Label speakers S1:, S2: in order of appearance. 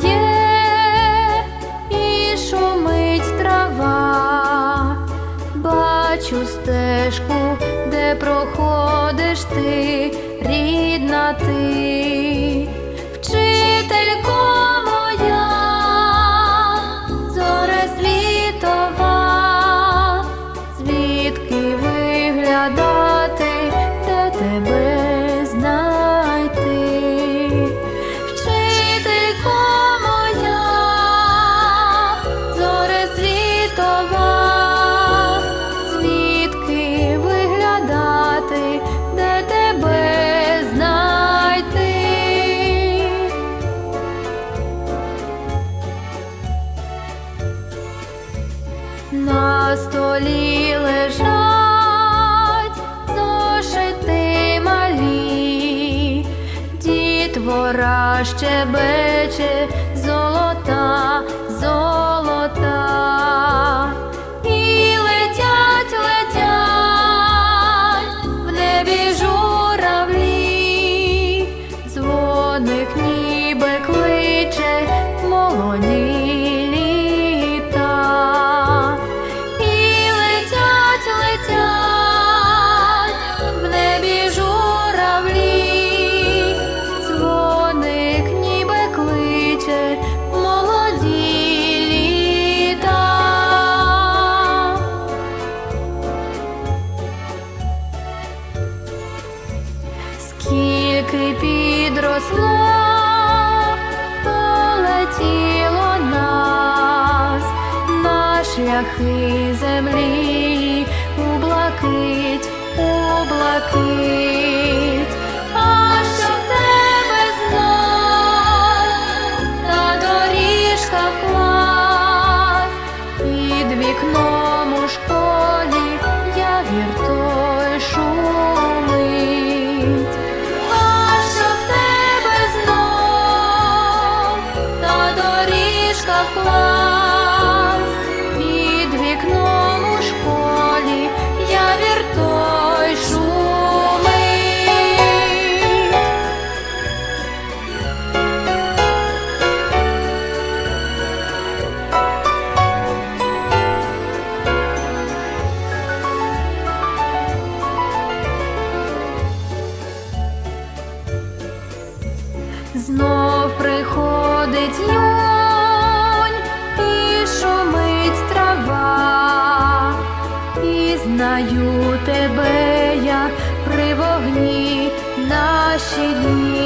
S1: Сяє і шумить трава, бачу стежку, де проходиш ти, рідна ти. столі лежать зошити малі, дітвора щебече. тільки підросла, полетіло нас. На шляхи землі, у блакить, у блакить. Вікном у школу of love. Знаю тебе я при вогні наші дні.